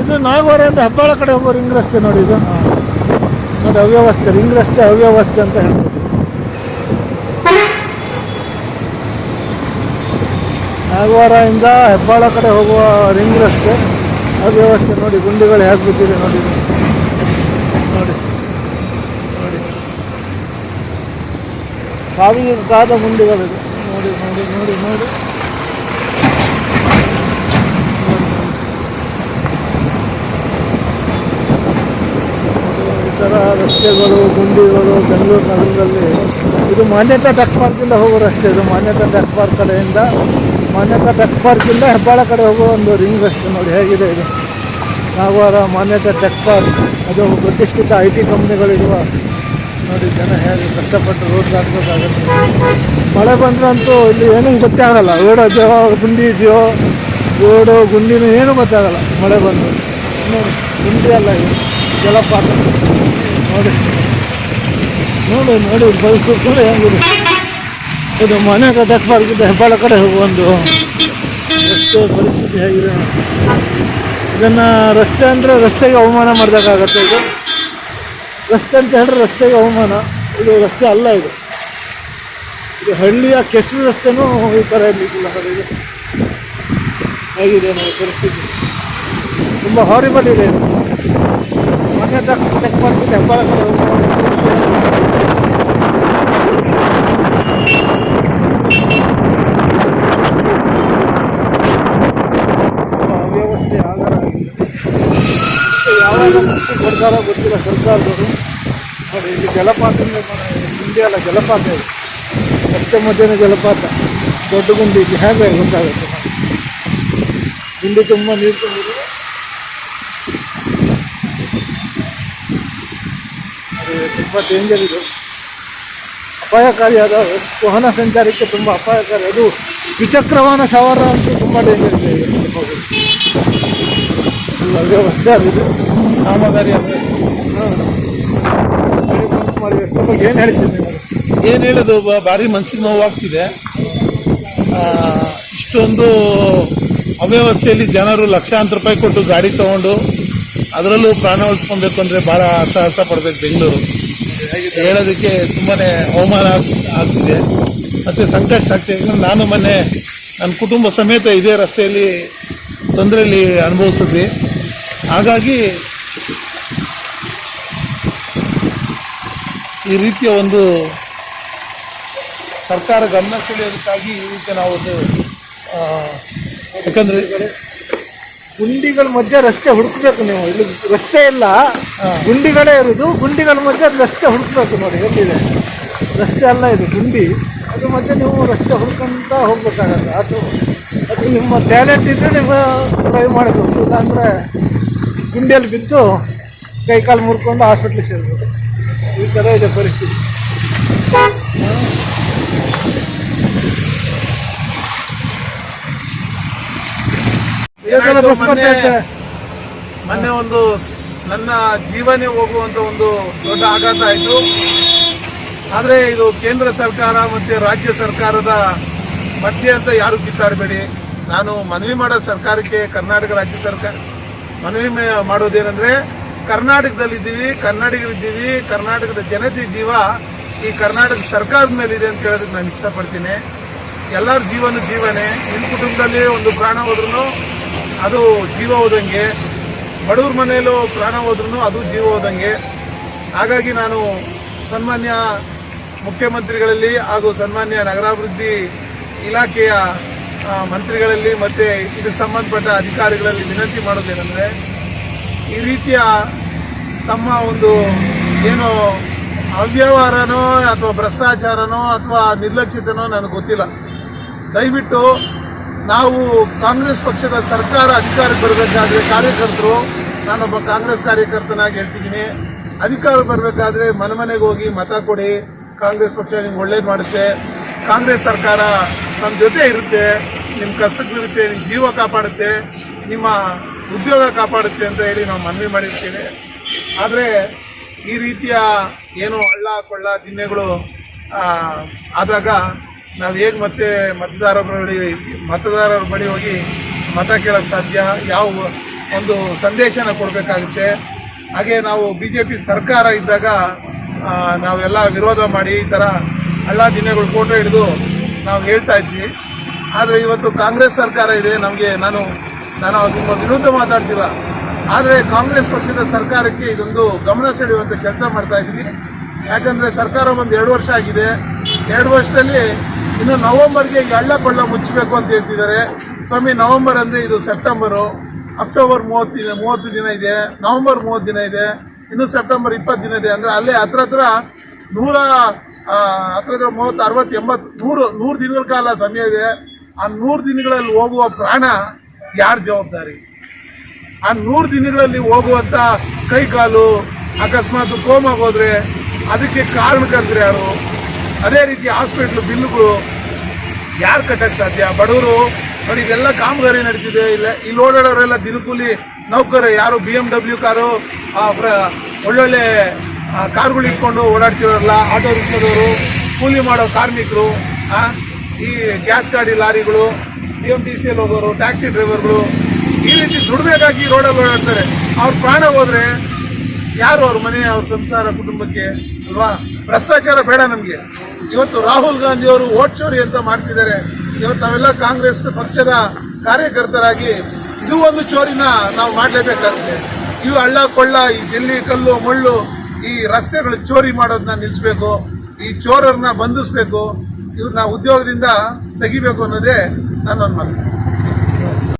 ಇದು ನಾಗವರೆಯಿಂದ ಹೆಬ್ಬಾಳ ಕಡೆ ಹೋಗೋ ರಿಂಗ್ ರಸ್ತೆ ನೋಡಿ ಇದು ನೋಡಿ ಅವ್ಯವಸ್ಥೆ, ರಿಂಗ್ ರಸ್ತೆ, ಅವ್ಯವಸ್ಥೆ ಅಂತ ಹೇಳ್ಬೋದು ನಾಗವಾರದಿಂದ ಹೆಬ್ಬಾಳ ಕಡೆ ಹೋಗುವ ರಿಂಗ್ ರಸ್ತೆ, ಅವ್ಯವಸ್ಥೆ ನೋಡಿ, ಗುಂಡಿಗಳು ಹೇಗೆ ಬಿದ್ದಿದೆ. ನೋಡಿ ಸಾವಿರದಾದ ಗುಂಡಿಗಳಿದೆ ನೋಡಿ ನೋಡಿ ನೋಡಿ ನೋಡಿ. ಈ ಥರ ರಸ್ತೆಗಳು, ಗುಂಡಿಗಳು ಬೆಂಗಳೂರು ನಗರದಲ್ಲಿ. ಇದು ಮಾನ್ಯತಾ ಡಕ್ ಪಾರ್ಕಿಂದ ಹೋಗೋ ರಸ್ತೆ. ಇದು ಮಾನ್ಯತಾ ಡಕ್ ಪಾರ್ಕ್ ಕಡೆಯಿಂದ, ಮಾನ್ಯತಾ ಡಕ್ ಪಾರ್ಕಿಂದ ಹೆಬ್ಬಾಳ ಕಡೆ ಹೋಗೋ ಒಂದು ರಿಂಗ್ ರಸ್ತೆ ನೋಡಿ, ಹೇಗಿದೆ ಇದು. Nagavara Manyata tech park. ಅದು ಪ್ರತಿಷ್ಠಿತ ಐ ಟಿ ಕಂಪ್ನಿಗಳಿರುವ ನೋಡಿ ಜನ ಹೇಗೆ ಕಷ್ಟಪಟ್ಟು ರೋಡ್ ದಾಟಬೇಕಾಗುತ್ತೆ ಮಳೆ ಬಂದ್ರಂತೂ ಇಲ್ಲಿ ಏನೂ ಗೊತ್ತೇ ಆಗಲ್ಲ ರೋಡ್ ಇದೆಯೋ ಗುಂಡಿ ಇದೆಯೋ ರೋಡು ಗುಂಡಿನೂ ಏನೂ ಗೊತ್ತಾಗಲ್ಲ ಮಳೆ ಬಂದು. ನೋಡಿ ಗುಂಡಿ ಅಲ್ಲ ಜಲಪಾತ. ನೋಡಿ. ನೋಡಿ ನೋಡಿ ಪರಿಸ್ಥಿತಿ ನೋಡಿ ಹೆಂಗಿದೆ. ಇದು ಮನೆ ಕಟ್ಟಕ್ಕೆ ಇದೆ ಹೆಬ್ಬಾಳ ಕಡೆ ಒಂದು. ರಸ್ತೆ ಪರಿಸ್ಥಿತಿ ಹೇಗಿದೆ. ಇದನ್ನು ಇದನ್ನ ರಸ್ತೆ ಅಂದರೆ ರಸ್ತೆಗೆ ಅವಮಾನ ಮಾಡಿದಾಗತ್ತೆ ಇದು. ರಸ್ತೆ ಅಂತ ಹೇಳಿದ್ರೆ ರಸ್ತೆಗೆ ಅವಮಾನ. ಇದು ರಸ್ತೆ ಅಲ್ಲ ಇದು. ಇದು ಹಳ್ಳಿಯ ಕೆಸರು ರಸ್ತೆನೂ ಈ ಥರ ಇರಲಿಕ್ಕಿಲ್ಲ ಸರ್ ಇದು. ಹೇಗಿದೆ ನಾವು ಪರಿಸ್ಥಿತಿ? ತುಂಬ ಹಾರಿಬಲ್ ಇದೆ ಇದು. ಮನೆ ಚೆಕ್ ಮಾಡ್ತಿದ್ದೆ ಹೆಬ್ಬಾಳ ಕಡೆ ಹೋಗುವ ಅವ್ಯವಸ್ಥೆ ಆಗರ ಯಾವಾಗ ಮುಕ್ತಿ ಕೊಡ್ತಾರೋ ಗೊತ್ತಿಲ್ಲ ಸರ್ಕಾರದವರು ನೋಡಿ ಇಲ್ಲಿ ಜಲಪಾತ ಹಿಂದೆ ಅಲ್ಲ, ಜಲಪಾತ ಇದೆ. ರಸ್ತೆ ಮಧ್ಯೆ ಜಲಪಾತ. ದೊಡ್ಡ ಗುಂಡಿ ಇಲ್ಲಿ ಹೇಗೆ ಗೊತ್ತಾಗುತ್ತೆ. ಗುಂಡಿ ತುಂಬ ನೀರು ತುಂಬಿದೆ. ತುಂಬ ಡೇಂಜರ್ ಇದು. ಅಪಾಯಕಾರಿಯಾದ ವಾಹನ ಸಂಚಾರಕ್ಕೆ ತುಂಬ ಅಪಾಯಕಾರಿ. ಅದು ದ್ವಿಚಕ್ರ ವಾಹನ ಸವಾರ ಅಂತೂ ತುಂಬ ಡೇಂಜರ್ ಇದೆ. ವ್ಯವಸ್ಥೆ. ಆಗಿದೆ ಕಾಮಗಾರಿ ಅಂದ್ರೆ ಏನು ಹೇಳ್ತೀನಿ ನೀವು? ಏನು ಹೇಳೋದು ಬ- ಭಾರಿ ಮನ್ಸಿಗೆ ನೋವಾಗ್ತಿದೆ. ಇಷ್ಟೊಂದು ಅವ್ಯವಸ್ಥೆಯಲ್ಲಿ ಜನರು ಲಕ್ಷಾಂತರ ರೂಪಾಯಿ ಕೊಟ್ಟು ಗಾಡಿ ತಗೊಂಡು ಅದರಲ್ಲೂ ಪ್ರಾಣ ಉಳಿಸ್ಕೊಬೇಕು ಅಂದರೆ ಭಾಳ ಸಾಹಸ ಪಡ್ಬೇಕು ಬೆಂಗಳೂರು. ಹೇಳೋದಕ್ಕೆ ತುಂಬಾ ಅವಮಾನ ಆಗ್- ಆಗ್ತಿದೆ. ಮತ್ತು ಸಂಕಷ್ಟ ಆಗ್ತಿದೆ. ಯಾಕಂದ್ರೆ ನಾನು ಮೊನ್ನೆ ನನ್ನ ಕುಟುಂಬ ಸಮೇತ ಇದೇ ರಸ್ತೆಯಲ್ಲಿ ತೊಂದರೆಯಲ್ಲಿ ಅನುಭವಿಸಿದ್ವಿ. ಹಾಗಾಗಿ ಈ ರೀತಿಯ ಒಂದು ಸರ್ಕಾರ ಗಮನ ಸೆಳೆಯೋದಕ್ಕಾಗಿ ಈ ರೀತಿಯ ನಾವು ಒಂದು ಯಾಕಂದ್ರೆ ಗುಂಡಿಗಳ ಮಧ್ಯೆ ರಸ್ತೆ ಹುಡುಕ್ಬೇಕು ನೀವು. ಇಲ್ಲಿ ರಸ್ತೆ ಇಲ್ಲ. ಗುಂಡಿಗಳೇ ಇರೋದು. ಗುಂಡಿಗಳ ಮಧ್ಯೆ ರಸ್ತೆ ಹುಡುಕ್ಬೇಕು ನೋಡಿ ಎಲ್ಲಿದೆ? ರಸ್ತೆ ಅಲ್ಲ ಇದು ಗುಂಡಿ. ಅದ್ರ ಮಧ್ಯೆ ನೀವು ರಸ್ತೆ ಹುಡ್ಕೊಂತ ಹೋಗ್ಬೇಕಾಗತ್ತೆ. ಅದು ಅದು ನಿಮ್ಮ ಟ್ಯಾಲೆಂಟ್ ಇದ್ದರೆ ನೀವು ಟ್ರೈ ಮಾಡಬೇಕು ಇಲ್ಲಾಂದರೆ ಗುಂಡಿಯಲ್ಲಿ ಬಿದ್ದು ಕೈ ಕಾಲು ಮುರ್ಕೊಂಡು ಹಾಸ್ಪಿಟ್ಲಿಗೆ ಸೇರ್ಬೇಕು ಈ ಥರ ಇದೆ ಪರಿಸ್ಥಿತಿ. ಮೊನ್ನೆ- ಒಂದು ನನ್ನ ಜೀವನೇ ಹೋಗುವಂತ ಒಂದು ದೊಡ್ಡ ಆಘಾತ ಆಯಿತು. ಆದರೆ ಇದು ಕೇಂದ್ರ ಸರ್ಕಾರ ಮತ್ತು ರಾಜ್ಯ ಸರ್ಕಾರದ ಮಧ್ಯೆ ಅಂತ ಯಾರು ಕಿತ್ತಾಡಬೇಡಿ. ನಾನು ಮನವಿ ಮಾಡೋ ಸರ್ಕಾರಕ್ಕೆ ಕರ್ನಾಟಕ ರಾಜ್ಯ ಸರ್ಕಾರ ಮನವಿ ಮಾಡೋದೇನೆಂದರೆ ಕರ್ನಾಟಕದಲ್ಲಿದ್ದೀವಿ, ಕನ್ನಡಿಗರಿದ್ದೀವಿ, ಕರ್ನಾಟಕದ ಜನತೆ ಜೀವ ಈ ಕರ್ನಾಟಕ ಸರ್ಕಾರದ ಮೇಲಿದೆ ಅಂತ ಹೇಳೋದಕ್ಕೆ ನಾನು ಇಷ್ಟಪಡ್ತೀನಿ. ಎಲ್ಲರ ಜೀವನ ಜೀವನೇ. ನಿಮ್ಮ ಕುಟುಂಬದಲ್ಲಿ ಒಂದು ಪ್ರಾಣ ಹೋದ್ರೂ ಅದು ಜೀವ ಹೋದಂಗೆ. ಬಡವ್ರ ಮನೆಯಲ್ಲೂ ಪ್ರಾಣ ಹೋದ್ರೂ ಅದು ಜೀವ ಹೋದಂಗೆ. ಹಾಗಾಗಿ ನಾನು ಸನ್ಮಾನ್ಯ ಮುಖ್ಯಮಂತ್ರಿಗಳಲ್ಲಿ ಹಾಗೂ ಸನ್ಮಾನ್ಯ ನಗರಾಭಿವೃದ್ಧಿ ಇಲಾಖೆಯ ಮಂತ್ರಿಗಳಲ್ಲಿ ಮತ್ತು ಇದಕ್ಕೆ ಸಂಬಂಧಪಟ್ಟ ಅಧಿಕಾರಿಗಳಲ್ಲಿ ವಿನಂತಿ ಮಾಡೋದೇನೆಂದರೆ ಈ ರೀತಿಯ ತಮ್ಮ ಒಂದು ಏನು ಅವ್ಯವಹಾರನೋ ಅಥವಾ ಭ್ರಷ್ಟಾಚಾರನೋ ಅಥವಾ ನಿರ್ಲಕ್ಷಿತನೋ ನನಗೆ ಗೊತ್ತಿಲ್ಲ. ದಯವಿಟ್ಟು ನಾವು ಕಾಂಗ್ರೆಸ್ ಪಕ್ಷದ ಸರ್ಕಾರ ಅಧಿಕಾರಕ್ಕೆ ಬರಬೇಕಾದ್ರೆ ಕಾರ್ಯಕರ್ತರು, ನಾನೊಬ್ಬ ಕಾಂಗ್ರೆಸ್ ಕಾರ್ಯಕರ್ತನಾಗಿ ಹೇಳ್ತಿದ್ದೀನಿ. ಅಧಿಕಾರ ಬರಬೇಕಾದ್ರೆ ಮನೆ ಮನೆಗೆ ಹೋಗಿ ಮತ ಕೊಡಿ. ಕಾಂಗ್ರೆಸ್ ಪಕ್ಷ ನಿಮ್ಗೆ ಒಳ್ಳೇದು ಮಾಡುತ್ತೆ. ಕಾಂಗ್ರೆಸ್ ಸರ್ಕಾರ ನಮ್ಮ ಜೊತೆ ಇರುತ್ತೆ. ನಿಮ್ಮ ಕಷ್ಟಕ್ಕಿರುತ್ತೆ ನಿಮ್ಮ ಜೀವ ಕಾಪಾಡುತ್ತೆ. ನಿಮ್ಮ ಉದ್ಯೋಗ ಕಾಪಾಡುತ್ತೆ ಅಂತ ಹೇಳಿ ನಾವು ಮನವಿ ಮಾಡಿರ್ತೀವಿ. ಆದರೆ ಈ ರೀತಿಯ ಏನು ಹಳ್ಳ ಕೊಳ್ಳ ದಿನ್ನೆಗಳು ಆದಾಗ ನಾವು ಹೇಗೆ ಮತ್ತೆ ಮತದಾರರ ಬಳಿ ಮತದಾರರ ಬಳಿ ಹೋಗಿ ಮತ ಕೇಳೋಕ್ಕೆ ಸಾಧ್ಯ? ಯಾವ ಒಂದು ಸಂದೇಶನ ಕೊಡಬೇಕಾಗುತ್ತೆ? ಹಾಗೆ ನಾವು ಬಿ ಜೆ ಪಿ ಸರ್ಕಾರ ಇದ್ದಾಗ ನಾವೆಲ್ಲ ವಿರೋಧ ಮಾಡಿ ಈ ಥರ ಹಳ್ಳ ದಿನಗಳು ಫೋಟೋ ಹಿಡಿದು ನಾವು ಹೇಳ್ತಾ ಇದ್ವಿ. ಆದರೆ ಇವತ್ತು ಕಾಂಗ್ರೆಸ್ ಸರ್ಕಾರ ಇದೆ. ನಮಗೆ ನಾನು ನಾನು ನಿಮ್ಮ ವಿರುದ್ಧ ಮಾತಾಡ್ತಿಲ್ಲ ಆದರೆ ಕಾಂಗ್ರೆಸ್ ಪಕ್ಷದ ಸರ್ಕಾರಕ್ಕೆ ಇದೊಂದು ಗಮನ ಸೆಳೆಯುವಂಥ ಕೆಲಸ ಮಾಡ್ತಾ ಇದ್ದೀನಿ. ಯಾಕಂದರೆ ಸರ್ಕಾರ ಒಂದು ಎರಡು ವರ್ಷ ಆಗಿದೆ. ಎರಡು ವರ್ಷದಲ್ಲಿ ಇನ್ನು ನವಂಬರ್ಗೆ ಎಳ್ಳ ಕೊಳ್ಳ ಮುಚ್ಚಬೇಕು ಅಂತ ಹೇಳ್ತಿದ್ದಾರೆ. ಸ್ವಾಮಿ, ನವೆಂಬರ್ ಅಂದರೆ ಇದು ಸೆಪ್ಟೆಂಬರು. ಅಕ್ಟೋಬರ್ ಮೂವತ್ತು ದಿನ ಮೂವತ್ತು ದಿನ ಇದೆ. ನವೆಂಬರ್ ಮೂವತ್ತು ದಿನ ಇದೆ. ಇನ್ನು ಸೆಪ್ಟೆಂಬರ್ ಇಪ್ಪತ್ತು ದಿನ ಇದೆ. ಅಂದರೆ ಅಲ್ಲೇ ಹತ್ರ ಹತ್ರ ನೂರ ಹತ್ರ ಹತ್ರ ಮೂವತ್ತು, ಅರವತ್ತು, ಎಂಬತ್ತು, ನೂರು ನೂರು ದಿನಗಳ ಕಾಲ ಸಮಯ ಇದೆ. ಆ ನೂರು ದಿನಗಳಲ್ಲಿ ಹೋಗುವ ಪ್ರಾಣ ಯಾರ ಜವಾಬ್ದಾರಿ? ಆ ನೂರು ದಿನಗಳಲ್ಲಿ ಹೋಗುವಂಥ ಕೈ ಕಾಲು, ಅಕಸ್ಮಾತ್ ಕೋಮಾಗೋದ್ರೆ ಅದಕ್ಕೆ ಕಾರಣಕರ್ತರು ಯಾರು? ಅದೇ ರೀತಿ ಹಾಸ್ಪಿಟ್ಲ್ ಬಿಲ್ಗಳು ಯಾರು ಕಟ್ಟಕ್ಕೆ ಸಾಧ್ಯ? ಬಡವರು, ನೋಡಿ ಇದೆಲ್ಲ ಕಾಮಗಾರಿ ನಡೀತಿದೆ. ಇಲ್ಲ, ಇಲ್ಲಿ ಓಡಾಡೋರೆಲ್ಲ ದಿನಕೂಲಿ ನೌಕರು ಯಾರು? ಬಿ ಎಂ ಡಬ್ಲ್ಯೂ ಕಾರು ಒಳ್ಳೊಳ್ಳೆ ಕಾರ್ಗಳು ಇಟ್ಕೊಂಡು ಓಡಾಡ್ತಿರೋರಲ್ಲ ಆಟೋ ರಿಕ್ಷಾದವರು, ಕೂಲಿ ಮಾಡೋ ಕಾರ್ಮಿಕರು ಈ ಗ್ಯಾಸ್ ಗಾಡಿ ಲಾರಿಗಳು ಬಿ ಎಂ ಟಿ ಹೋಗೋರು, ಟ್ಯಾಕ್ಸಿ ಡ್ರೈವರ್ಗಳು ಈ ರೀತಿ ದುಡ್ಬೇಕಾಗಿ ರೋಡಲ್ಲಿ ಓಡಾಡ್ತಾರೆ. ಅವ್ರ ಪ್ರಾಣ ಹೋದ್ರೆ ಯಾರು ಅವ್ರ ಮನೆ, ಅವ್ರ ಸಂಸಾರ ಕುಟುಂಬಕ್ಕೆ ಅಲ್ವಾ? ಭ್ರಷ್ಟಾಚಾರ ಬೇಡ ನಮಗೆ. ಇವತ್ತು ರಾಹುಲ್ ಗಾಂಧಿ ಅವರು ಓಟ್ ಚೋರಿ ಅಂತ ಮಾಡ್ತಿದ್ದಾರೆ. ಇವತ್ತು ನಾವೆಲ್ಲ ಕಾಂಗ್ರೆಸ್ ಪಕ್ಷದ ಕಾರ್ಯಕರ್ತರಾಗಿ ಇದು ಒಂದು ಚೋರಿನ ನಾವು ಮಾಡಲೇಬೇಕಾಗುತ್ತೆ. ಇವು ಹಳ್ಳ, ಕೊಳ್ಳ, ಈ ಜಲ್ಲಿ, ಕಲ್ಲು, ಮುಳ್ಳು, ಈ ರಸ್ತೆಗಳು ಚೋರಿ ಮಾಡೋದನ್ನ ನಿಲ್ಲಿಸ್ಬೇಕು ಈ ಚೋರರನ್ನ ಬಂಧಿಸ್ಬೇಕು. ಇವ್ರನ್ನ ಉದ್ಯೋಗದಿಂದ ತೆಗಿಬೇಕು ಅನ್ನೋದೇ ನನ್ನ ಮಾತು